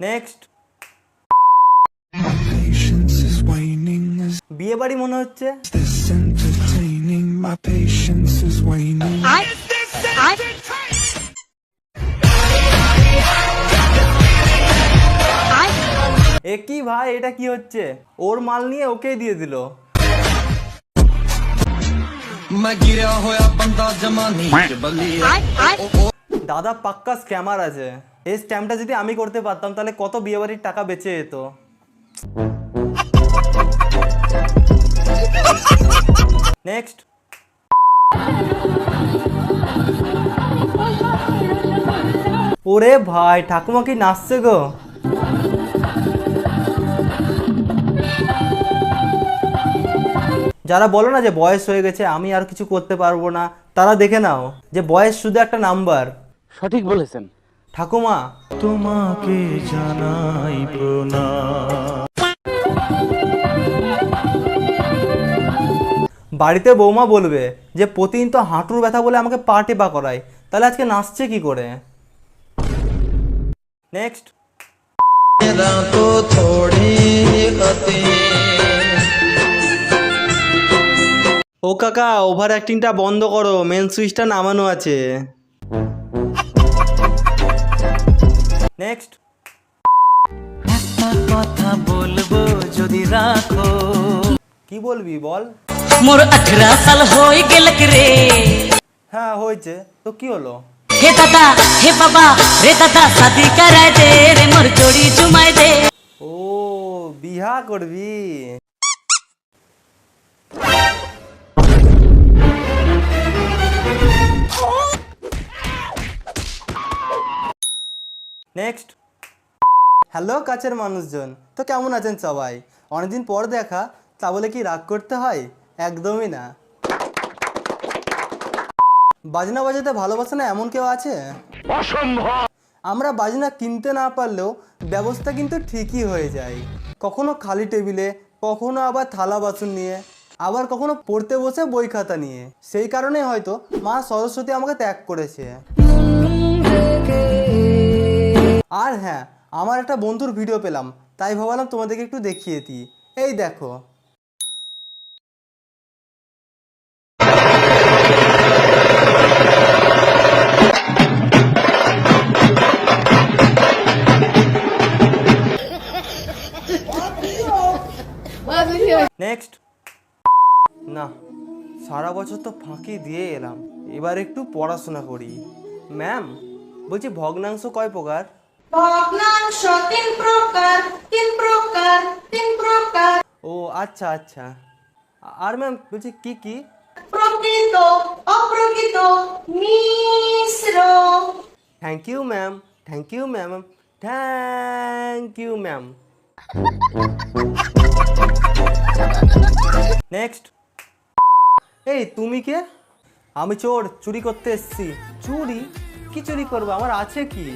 Next বিয়ে বাড়ি মনে হচ্ছে? একই ভাই এটা কি হচ্ছে? ওর মাল নিয়ে ওকে দিয়ে দিল। দাদা পাক্কা স্ক্যামার আছে। এই স্ট্যাম্পটা যদি আমি করতে পারতাম, তাহলে কত বিয়ে বাড়ির টাকা বেঁচে যেত? নেক্সট ওরে ভাই, ঠাকুমা কি নাচছে গো? যারা বলো না যে বয়স হয়ে গেছে, আমি আর কিছু করতে পারব না, তারা দেখে নাও যে বয়স শুধু একটা নাম্বার। সঠিক বলেছেন। ঠাকুমা, তোমাকে জানাই বাড়িতে বৌমা বলবে যে প্রতিদিন তো হাঁটুর ব্যথা বলে আমাকে পা বা করায়। তাহলে আজকে নাচছে কি করে? নেক্সট ও কাকা, ওভার অ্যাক্টিংটা বন্ধ করো। মেন সুইচটা নামানো আছে। নেক্সট একটা কথা বলব যদি রাখো। কি বলবি বল? মোর আঠেরা সাল হয়ে গেল রে? হ্যাঁ হয়েছে। তো কি হলো? হে দাদা হে বাবা রে দাদা শাদি করায় দে রে মোর জড়ি জুমাই দে। ও বিহা করবি? নেক্সট হ্যালো কাছের মানুষজন। তো কেমন আছেন সবাই? অনেকদিন পর দেখা তা বলে কি রাগ করতে হয়? একদমই না। বাজনা বাজাতে ভালোবাসে না এমন কেউ আছে? আমরা বাজনা কিনতে না পারলেও ব্যবস্থা কিন্তু ঠিকই হয়ে যায়। কখনো খালি টেবিলে কখনো আবার থালা বাসন নিয়ে আবার কখনো পড়তে বসে বই খাতা নিয়ে। সেই কারণে হয়তো মা সরস্বতী আমাকে ত্যাগ করেছে। আর হ্যাঁ আমার একটা বন্ধুর ভিডিও পেলাম, তাই ভাবলাম তোমাদেরকে একটু দেখিয়ে দিই। এই দেখো। নেক্সট না, সারা বছর তো ফাঁকি দিয়ে এলাম। এবার একটু পড়াশোনা করি। ম্যাম বলছি ভগ্নাংশ কয় প্রকার? ভগ্নাংশ তিন প্রকার তিন প্রকার তিন প্রকার। ও আচ্ছা আচ্ছা। আর ম্যাম বলছি কি কি? প্রকৃত অপ্রকৃত মিশ্র। Thank you ma'am thank you ma'am thank you ma'am next এই তুমি কে? আমি চোর চুরি করতে এসেছি। চুরি? কি চুরি করব? আমার আছে কি?